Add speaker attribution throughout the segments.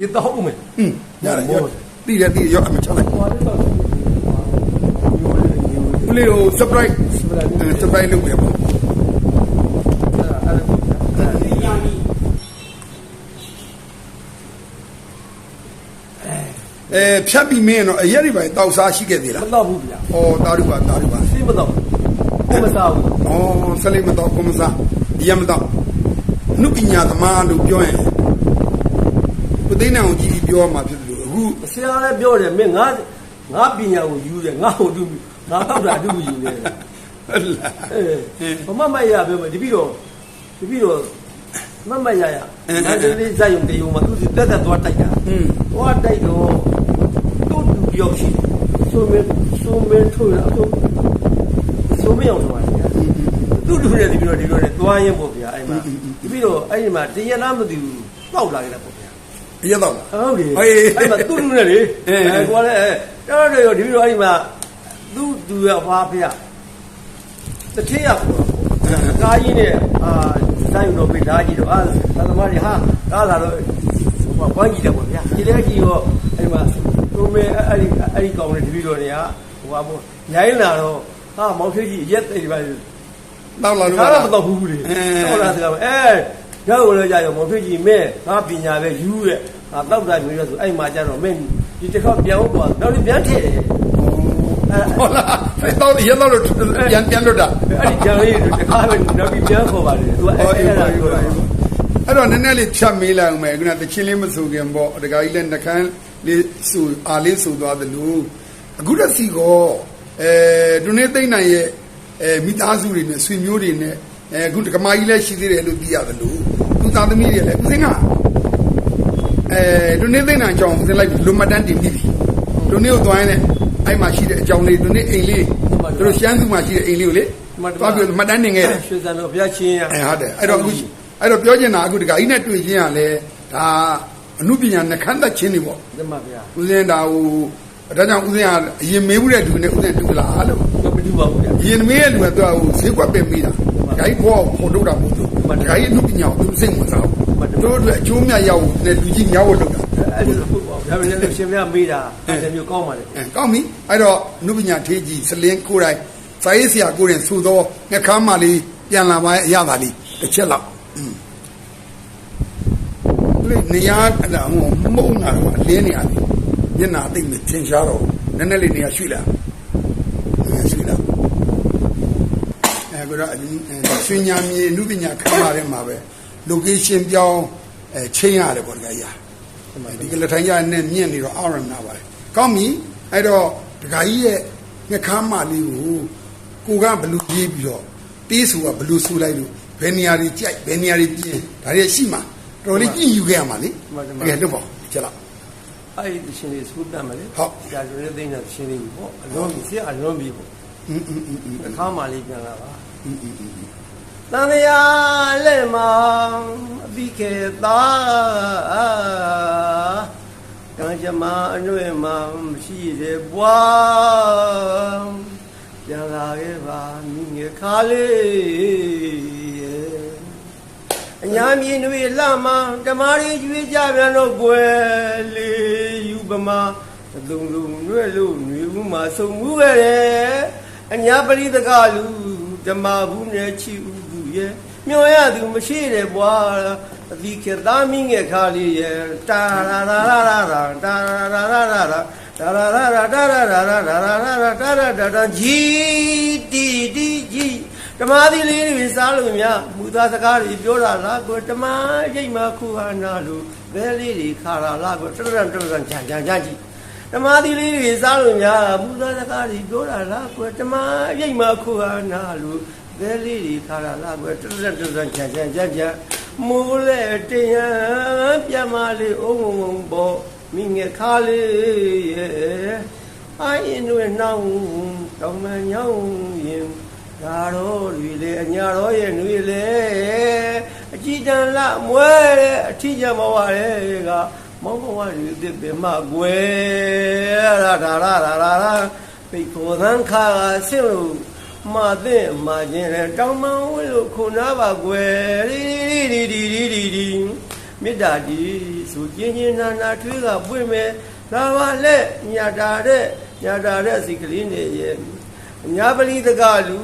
Speaker 1: ရေတောက်ဦးမယ်
Speaker 2: อืมရတယ်ရတိတယ်တိတယ်ရောအမချလိုက်
Speaker 1: ဟိုလေးတော့မျိုးလေးမျိုးလေး
Speaker 2: ဦးလေးကို surprise surprise လုပ်ပြပါ
Speaker 1: အဲ့ဒါအဲ့ဒါဒီယာနီ
Speaker 2: အဲဖြတ်ပြီးမင်းတော့အရက်တွေပဲတောက်စားရှိခဲ့သေး
Speaker 1: မ
Speaker 2: လား
Speaker 1: တော့ဘူးဗျာ
Speaker 2: ဩတာရုပါတာရုပါ
Speaker 1: စိမတော့ကိုမစားဘူး
Speaker 2: ဩဆလိမတော့ကိုမစားဒီရမတော့နုပညာသမားလို့ပြောရင် ကိုသိန်းအောင်ကြီးကြီးပြောမှာဖြစ်တယ်လို့အခု
Speaker 1: ဆရာလည်းပြောတယ်မင်းငါငါပညာကိုယူတယ်ငါ့ကိုတူငါတော့တာအတူယူနေတယ်
Speaker 2: ဟုတ်လား
Speaker 1: အဲဘမမရပြောမယ်တပိတော့တပိတော့မမရရငါတလေးဇာယုံတယုံမှာသူတက်တက်သွားတိုက်တာ
Speaker 2: อืม
Speaker 1: သွားတိုက်တော့သူ့လူပြောက်ရှိဆိုမဲဆိုမဲထိုးရအခုဆိုမဲအောင်သွားတယ်သူ့လူနဲ့ဒီပြီးတော့ဒီလိုနဲ့သွားရင်ပေါ့ဗျာအဲ့မှာဒီပြီးတော့အဲ့ဒီမှာတရလားမသိဘူးတောက်လာကြတာပေါ့ဗျာ
Speaker 2: အရက်တော့လား
Speaker 1: ဟုတ်တယ်
Speaker 2: ဟေး
Speaker 1: အဲ့မှာသူ့လူနဲ့လေ
Speaker 2: အင်း
Speaker 1: အဲကွာလေတော်တော်ရောဒီပြီးတော့အဲ့ဒီမှာသူ့သူရဘာဖေရတတိယပေါ့ကားကြီးနဲ့အာဆိုင်တော့ပြဓာကြီးတော့အာသသမားကြီးဟာကားလာတော့ဟိုဝမ်းကြီးတယ်ပေါ့ဗျာဒီလက်ကြီးရောအဲ့မှာသူမဲအဲ့ဒီအဲ့ဒီကောင်နဲ့ဒီပြီးတော့နေကဟိုပါပေါ့ညိုင်းလာတော့ဟာမောင်ထေးကြီးရက်တဲ့ဒီပါ
Speaker 2: တောက်လာလို့
Speaker 1: ဒါတော့မတော့ဘူးလေ
Speaker 2: အဲ
Speaker 1: ဟုတ်လားစကားပဲအဲ ရောက်ကိုလည်းကြာရောမောင်ဖေးကြီးမဲငါပညာပဲယူတဲ့ဟာတောက်တာမျိုးလဲဆိုအဲ့မှာကျတော့မင်းဒီတစ်ခါပြန်ဟုတ်သွားနောက်ပြန်ထည့်တယ်အဲ
Speaker 2: ဟုတ်လားအဲ့တော့ရက်တော့လို့ပြန်ပြန်လွတ်တာ
Speaker 1: အဲ့ဒီကြံလေးတစ်ခါပဲနောက်ပြီးပြန်ခေါ်ပါလေသူအဲ့အဲ့ဒါပြောတာ
Speaker 2: အဲ့တော့နည်းနည်းလေးဖြတ်မေးလိုက်အောင်မယ်ခုနတချင်းလေးမဆိုခင်ပေါ့တခါကြီးလည်းနှကန်းလေးဆူအာလေးဆူသွားသလိုအခုတစီကောအဲဒုနေသိမ့်နိုင်ရဲ့အဲမိသားစုတွေနဲ့ဆွေမျိုးတွေနဲ့အဲအခုဒကမာကြီးလည်းရှိသေးတယ်လို့သိရသလို သူသားသမီးတွေလည်းဦးစင်းကအဲဒုနေသိမ့်နိုင်အကြောင်းဦးစင်းလိုက်လွန်မတန်းတင်ပြီးပြီဒုနေကိုသွားရင်လည်းအဲ့မှာရှိတဲ့အကြောင်းလေးဒုနေအိမ်လေးသူတို့ရှမ်းသူမှာရှိတဲ့အိမ်လေးကိုလေသွားပြီးမှတ်တန်းတင်ခဲ့တယ်
Speaker 1: ရွှေစံတော်ဘုရားချင်းရ
Speaker 2: အဲဟုတ်တယ်အဲ့တော့အခုအဲ့တော့ပြောချင်တာအခုဒီကကြီးနဲ့တွေ့ချင်းရလဲဒါအမှုပညာနှခမ်းသက်ချင်းနေပေါ့
Speaker 1: ဓမ္မဗျာ
Speaker 2: ဦးစင်းဒါဟိုဒါကြောင့်ဦးစင်းကအရင်မေးဘူးတဲ့လူနဲ့ဦးစင်းတူလားလို့
Speaker 1: တော့မတူပါဘူးဗျာ
Speaker 2: အရင်မေးတဲ့လူကသူကဟိုဈေးကွက်ပဲမေးတာဂိုင်းဘောပေါ်ထုတ်တာမဟု တ်ဘူးဒါကြီးအမှုပညာကိုသူစိတ်ဝင်စားဘူးတို့တို့အကျိုးမြတ်ရောက်တဲ့လူကြီးများဖို့လုပ်တာ
Speaker 1: အဲ့ဒီလိုဟုတ်ပါဘူးဒါပေမဲ့လည်းရှင်မမေးတာအဲ့မျိုးကောင်းပါလေ
Speaker 2: အဲကောင်းပြီအဲ့တော့အမှုပညာထေးကြီးစလင်းကိုယ်တိုင်စာရေးဆရာကိုယ်တိုင်ဆိုတော့ငခမ်းမလေးပြန်လာပါရဲ့အရသာလေးတစ်ချက်လောက်လေနေရအဲ့ဒါဟိုမုံနာတော့အလင်းနေရတယ်မျက်နာသိမ့်နေထင်ရှားတော့နည်းနည်းလေးနေရရွှေ့လာနေရရွှေ့လာ ဆိုတော့ဆွေညာမြေနုပညာခမ်းပါတဲ့မှာပဲ location ပြောင်းအဲချင်းရတယ်ပေါ့တကယ်ကြီးဒီကလထိုင်းရနဲ့မြင့်နေတော့အာရမနာပါတယ်ကောင်းပြီအဲ့တော့တကယ်ကြီးရဲ့ငခမ်းမလေးကိုကိုကဘလူပြေးပြီးတော့ပေးဆိုတာဘလူဆိုလိုက်လို့ဘယ်နေရာတွေကြိုက်ဘယ်နေရာတွေပြင်းဒါတွေရှိမှာတော်လေးကြည့်ယူခဲ့ရမှာလေ
Speaker 1: တ
Speaker 2: ကယ်လို့ပေါ့ကြလား
Speaker 1: အဲ့ဒီရှင်လေးစူတတ်မလဲ
Speaker 2: ဟုတ်
Speaker 1: ဒါဆိုရင်သိနေတာရှင်လေးပေါ့အလုံးကြီးဆရာအလုံးကြီးပေါ့
Speaker 2: အင်းအင်းအ
Speaker 1: င်းအခါမှလေးပြန်လာပါ တန်လျာလက်မအပိခေသာကံကြမအနှွေမှမရှိတဲ့ဘွားပြန်လာခဲ့ပါမိငယ်ခါလေးရဲ့အညာမြင်တွေလှမဓမ္မရီကျွေးကြပြန်တော့ကွယ်လေးယူပမာအလုံးလုံးရွဲ့လို့ຫນွေဦးမှာဆုံမှုပဲအညာပရိသကလူ ဓမ္မဘူးနဲ့ချီဦးသူရဲ့မျောရသူမရှိတယ်ဘွာအသီးခေသားမိငယ်ခါလေးရဲ့တာရာရာရာရာတာရာရာရာရာတာရာရာရာတာရာရာရာတာရာရာရာတာရာတာတာဂျီတီတီဂျီဓမ္မသီလေးတွေစားလို့များမူသားစကားတွေပြောတာလားကိုဓမ္မရိတ်မှခုဟာနာလို့ဘဲလေးတွေခါတာလားကိုတရံတရံချာချာချာကြည့် ဓမ္မသီလေးတွေစားလို့များမူသားစကားတွေပြောတာလားကိုဓမ္မရိတ်မှခုဟာနာလို့ဘဲလေးတွေခါတာလားကိုတရံတရံချာချာချာချာမိုးလေတယံပြမလေးအုံုံုံပေါ်မိငယ်ခါလေးရဲ့အိုင်းနွေနှောင်းတောင်မညောင်းရင်ဒါတော့လူလေအညာတော့ရဲ့လူလေအကြည်တန်လမွဲတဲ့အထီးကျမဝရဲက မောင်းဘဝလူသစ်ပင်မကွယ်ရာဒါရာရာရာရာပိတ်ကိုသန်းခါဆင့်လို့မသိမချင်းတောင်းမဝဲလို့ခုနာပါကွယ်ရီရီရီရီရီရီမေတ္တာဒီဆိုကျင်းချင်းနာနာထွေးကပွင့်မယ်ဒါပါလက်ညာတာတဲ့ညာတာတဲ့စိတ်ကလေးနဲ့ရဲ့ညာပလိတကလူ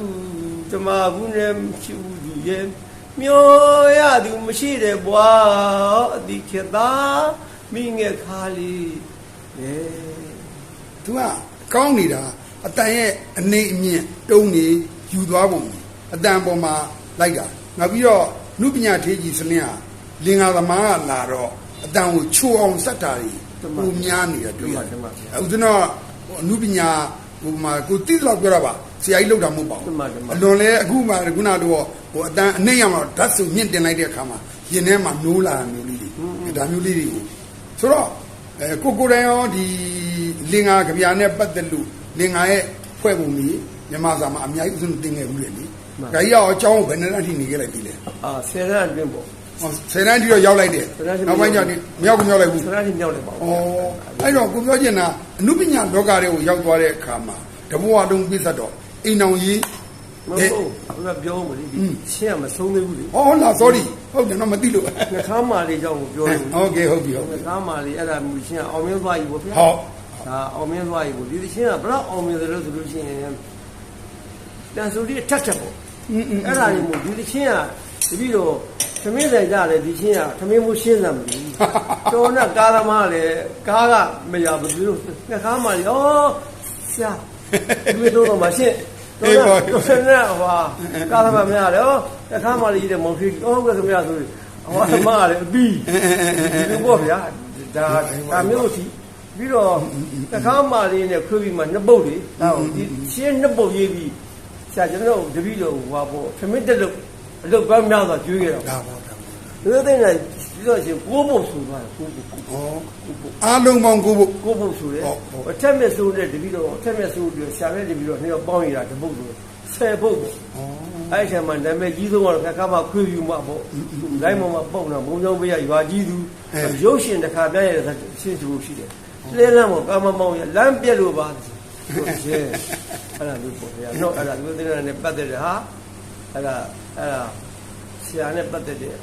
Speaker 1: ဓမ္မဘူးနဲ့ချူသူရဲ့မျောရသူမရှိတဲ့ဘွာအတိခေတာ မိငယ်ခါလေးလေ
Speaker 2: သူကကောင်းနေတာအတန်ရဲ့အနေအမြင့်တုံးနေယူသွားပုံအတန်ပေါ်မှာလိုက်တာနောက်ပြီးတော့နုပညာထေးကြီးစနစ်ဟာလင်္ကာသမားကလာတော့အတန်ကိုချိုးအောင်စက်တာတွေပုံများနေတာတွေ့ရတယ်
Speaker 1: တမန်တမန်
Speaker 2: အခုကျွန်တော်အနုပညာဟိုမှာကိုတိတော့ပြောတာပါဆရာကြီးလောက်တာမဟုတ်ပါ
Speaker 1: တ
Speaker 2: ဘူး
Speaker 1: မန်တမန်
Speaker 2: အလွန်လဲအခုမှခုနတော့ဟိုအတန်အနှိမ့်ရမှာဓာတ်စုံမြင့်တင်လိုက်တဲ့အခါမှာရင်ထဲမှာနိုးလာတာမျိုးလေးတွေဒါမျိုးလေးတွေကို ဆိုတော့အဲကိုကိုယ်တိုင်ရောဒီလင်္ကာကြပြာနဲ့ပတ်သက်လို့လင်္ကာရဲ့ဖွဲ့ပုံကြီးမြန်မာစာမှာအများကြီးဥစဉ်တင်ခဲ့ဘူးလေလေဒါကြီးရောအကြောင်းကိုဘယ်နဲ့အထိနေခဲ့လိုက်ပြီလဲ
Speaker 1: အာဆယ်ရန်အတွင်းပေါ့
Speaker 2: ဟောဆယ်တန်းတိတော့ရောက်လိုက်တယ်
Speaker 1: ဆယ်တန်းတိ
Speaker 2: နောက်ပိုင်းကျတော့မရောက်ဘူးမရောက်လိုက်ဘူး
Speaker 1: ဆယ်ရန်ထိမြောက်လိုက်ပါ
Speaker 2: ဩ
Speaker 1: ဘူး
Speaker 2: အဲ့တော့ကိုပြောချင်တာအနုပညာလောကတွေကိုရောက်သွားတဲ့အခါမှာတဘဝလုံးပြည့်စက်တော့အိမ်အောင်ကြီး
Speaker 1: မဟုတ်ဘူးဘယ်ပြောမလဲဒီရှင်းရမဆုံးသေးဘူးလေ
Speaker 2: ဟောလာ sorry ဟုတ်တယ်တော့မသိလို့
Speaker 1: နှခမ်းမာလေးကြောင့်ကိုပြောလို့
Speaker 2: ဟုတ်ကဲ့ဟုတ်ပြီဟုတ်
Speaker 1: နှ
Speaker 2: ပြီ
Speaker 1: ခမ်းမာလေးအဲ့ဒါမျိုးရှင်းအောင်မင်းသွားကြီးပေါ့ဗျာ
Speaker 2: ဟုတ်
Speaker 1: ဒါအောင်မင်းသွားကြီးပေါ့ဒီရှင်းကဘယ်တော့အောင်မင်းတယ်လို့ဆိုလို့ရှိရင်တန်ဆိုဒီအထက်ထက်ပေါ့
Speaker 2: อืม
Speaker 1: အဲ့ဒါကြီးမို့ဒီရှင်းကတပည့်တော့သမင်းဆိုင်ကြတယ်ဒီရှင်းကသမင်းမှုရှင်းစမ်းမလို့တော်နဲ့ကားသမားလည်းကားကမရဘူးသူတို့နှခမ်းမာလေးဩဆရာဒီလိုတော့မရှင်း တော်နဲ့တော်နဲ့ဟွာကားသမားမရတယ်ဩနှခမ်းမာလေးကြီးတဲ့မောင်ဖြစ်ဩဟုတ်ကဲ့ခင်ဗျာဆိုဟောသမားလည်းအပြီးဒီလိုပေါ့ဗျာဒါဒါမျိုးစီပြီးတော့နှခမ်းမာလေးနဲ့ခွေးပြီးမှနှစ်ပုတ်လေဒါဒီရှင်းနှစ်ပုတ်ရေးပြီးဆရာကျွန်တော်တို့တပည့်တော်ဟွာပေါ့ခမစ်တက်လို့အလုပ်ပန်းများစွာကျွေးခဲ့တော့
Speaker 2: ဒါပေါ့ဒါ
Speaker 1: ဒီလိုသိနေ ပြီးတော့ရှင်ကိုးဖို့ဆိုသွားတယ်ကိုးဖို့
Speaker 2: ဩအားလုံးပေါင်းကိုဖို့
Speaker 1: ကိုးဖို့ဆိုတယ်
Speaker 2: ဟုတ်ဟုတ်
Speaker 1: အထက်မြက်ဆိုးတဲ့တပည့်တော်အထက်မြက်ဆိုးပြီးဆရာနဲ့တပည့်တော်နှစ်ယောက်ပေါင်းရတာတပုတ်ဆိုဆယ်ပုတ်ပေါ့
Speaker 2: ဩ
Speaker 1: အဲ့ဒီမှာနာမည်ကြီးဆုံးကတော့ခက်ခါမှခွေးယူမှာပေါ့လိုင်းပေါ်မှာပုံတော့ဘုံကြောင့်ပေးရရွာကြီးသူရုပ်ရှင်တစ်ခါပြရတဲ့ရှင်းသူရှိတယ်လဲလမ်းပေါ်ကာမမောင်ရလမ်းပြက်လို့ပါဟုတ်ရဲ့အဲ့ဒါလို့ပေါ့ဗျာတော့အဲ့ဒါလူသိတဲ့နဲ့ပတ်သက်တယ်ဟာအဲ့ဒါအဲ့ဒါဆရာနဲ့ပတ်သက်တယ်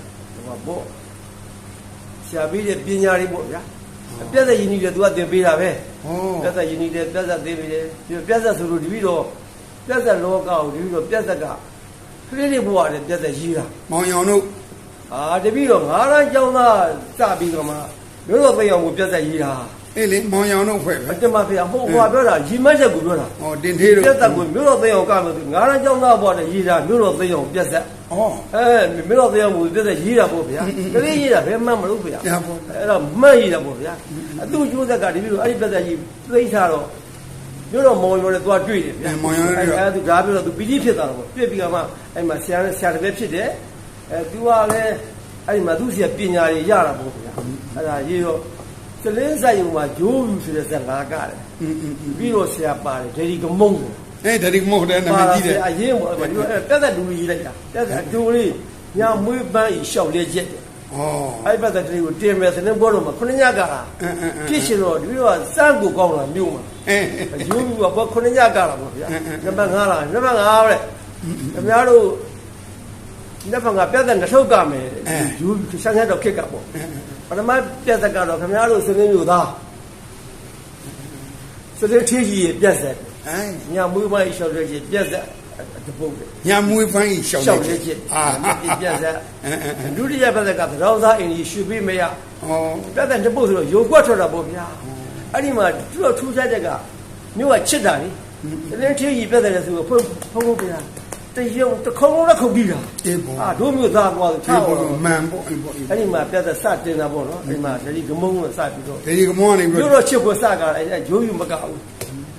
Speaker 1: ဟိုပေါ့ ဆရာပြီးတဲ့ပညာတွေပေါ့ဗျာအပြည့်တဲ့ယဉ်ကြီးတွေသူကသင်ပေးတာပဲ
Speaker 2: ဩ
Speaker 1: ပြတ်သက်ယဉ်ကြီးတယ်ပြတ်သက်သေးပြီလေဒီပြတ်သက်ဆိုလို့ဒီပြီးတော့ပြတ်သက်လောကကိုဒီပြီးတော့ပြတ်သက်ကခရစ်လေးဘဝနဲ့ပြတ်သက်ရေးတာ
Speaker 2: မောင်ရောင်တို့
Speaker 1: အာတပြီးတော့ငါးရန်ကျောင်းသားစပြီးတော့မှမြို့တော်သိအောင်ကိုပြတ်သက်ရေးတာ
Speaker 2: အေးလေမောင်ရောင်တို့ဖွဲ့ပဲ
Speaker 1: အတမဖေဟိုဟွာပြောတာရီမတ်ချက်ကိုပြောတာ
Speaker 2: ဩတင်သေးတို့
Speaker 1: ပြတ်သက်ကိုမြို့တော်သိအောင်ကမယ်ငါးရန်ကျောင်းသားဘဝနဲ့ရေးတာမြို့တော်သိအောင်ပြတ်သက်
Speaker 2: ဩ
Speaker 1: အဲမြို့တော်သိအောင်ကိုပြတ်သက်ရေးတာပေါ့ဗျာကလေးရေးတာဘယ်မှမလို့ဗျာ
Speaker 2: ညာပေါ့
Speaker 1: အဲ့တော့မှတ်ရတာပေါ့ဗျာအသူ့ကျိုးဆက်ကဒီပြီးတော့အဲ့ဒီပြတ်သက်ကြီးသိထားတော့မြို့တော်မောင်ရောနဲ့သွားတွေ့တယ်ဗျာ
Speaker 2: မောင်ရောင်တို့
Speaker 1: အဲ့သူဒါပြီးတော့သူပီတိဖြစ်သွားတော့ပေါ့ပြည့်ပြီးကမှအဲ့မှာဆရာနဲ့ဆရာတပည့်ဖြစ်တယ်အဲသူကလည်းအဲ့ဒီမှာသူ့ဆရာပညာတွေရတာပေါ့ဗျာအဲ့ဒါရေးတော့ သလင်းဆိုင်ုံမှာဂျိုးဘူးဆိုတဲ့ဇက်ငါကတယ်ပြီးတော့ဆရာပါတယ်ဒေဒီကမုံတယ်
Speaker 2: အေးဒေဒီကမုံတဲ့နာမည်ကြီးတယ်
Speaker 1: အရင်ကတက်သက်လူကြီးလိုက်တာတက်သက်ဂျိုးလေးညမွေးပန်းရှောက်လေးရက်တယ်
Speaker 2: ဩ
Speaker 1: အဲ့ဘက်တဲ့ကိုတင်မယ်စနေဘောတော့မခုနှစ်ညကလားပြစ်ရှင်တော့ဒီတော့စမ်းကိုကောင်းလာမြို့မှာ
Speaker 2: အ
Speaker 1: င်းဂျိုးဘူးကဘောခုနှစ်ညကလားဗောဗျာနံပါတ်5လားနံပါတ်5တဲ့ခင်ဗျားတို့နံပါတ်5ပြတ်တဲ့နှုတ်ကမယ်ဂျိုးဘူးဆန်းရတော့ခက်ကပေါ့ ပထမပြတ်တဲ့ကတော့ခင်ဗျားတို့စရင်းမျိုးသားစရင်းထီးကြီးပြတ်ဆက်
Speaker 2: အေး
Speaker 1: ညမွေးပိုင်းရှောက်တဲ့ကြီးပြတ်ဆက်တပုတ်တယ်
Speaker 2: ညာမွေးဖန်းကြီးရှောက်
Speaker 1: ရှောက်
Speaker 2: နေ
Speaker 1: တဲ့ကြီး
Speaker 2: အာ
Speaker 1: ပြတ်ဆက်ဒုတိယပြတ်တဲ့ကသရောင်းသားအင်းကြီးရှူပြီးမရ
Speaker 2: ဩ
Speaker 1: ပြတ်တဲ့တပုတ်ဆိုတော့ယုံကွက်ထွက်တာပေါ့ဗျာအဲ့ဒီမှာသူ့ထူးခြားချက်ကမြို့ကချစ်တာလေတလင်းထီးကြီးပြတ်တယ်ဆိုတော့ဖုန်းဖုန်းဖုန်းပြ တာတရုံတစ်ခုံလုံးလည်းခုတ်ပြီးတာ
Speaker 2: အေးပေါ့
Speaker 1: အာတို့မျိုးသားကွာဆိုချ
Speaker 2: အေးောပေါ့
Speaker 1: က်
Speaker 2: မှန်ပေါ့အေးပေါ့အေး
Speaker 1: အဲ့ဒီမှာပြတ်တဲ့စတင်တာပေါ့နော်အဲ့ဒီမှာဒီကမုံကစပြီးတော့
Speaker 2: ဒီကမောကနေပြီး
Speaker 1: မြို့တော်ချစ်ဖွယ်စကားအဲ့အဲ့ဂျိုးယူမကဘူး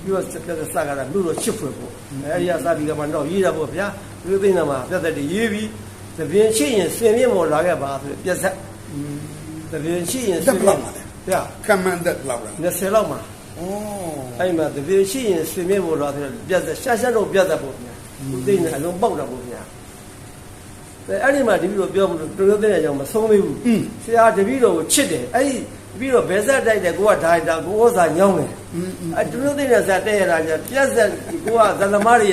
Speaker 1: မြို့တော်ပြတ်တဲ့စကားကမြို့တော်ချစ်ဖွယ်ပေါ့အဲ့ဒီကစပြီးကမှတော့ရေးတာပေါ့ဗျာမြို့သိန်းမှာပြတ်တဲ့ရေးပြီးသပင်ရှိရင်စင်မြင့်မော်လာခဲ့ပါဆိုပြတ်ဆက်သပင်ရှိရင်စင်မြင့်ဗျာ
Speaker 2: ကမန်သက်လောက်လား
Speaker 1: 20လောက်မှာ
Speaker 2: ဩ
Speaker 1: အဲ့ဒီမှာသပင်ရှိရင်စင်မြင့်မော်လာဆိုပြတ်ဆက်ရှာရှာတော့ပြတ်သက်ပေါ့ဗျာ သိန်းနဲ့အလုံးပေါက်တာပေါ့ဗျာအဲ့ဒီမှာတပည့်တော်ပြောမလို့တော်တော်သိနေကြအောင်မဆုံးသေးဘူးဆရာတပည့်တော်ကိုချစ်တယ်အဲ့ဒီတပည့်တော်ဘယ်ဆက်တိုက်တယ်ကိုကဒါရိုက်တာကိုဩစာညောင်းတယ်
Speaker 2: อืม
Speaker 1: အဲသူတို့သိတဲ့ဇာတ်တဲ့ရတာကြပြက်ဆက်ကိုကဇလမားတွေ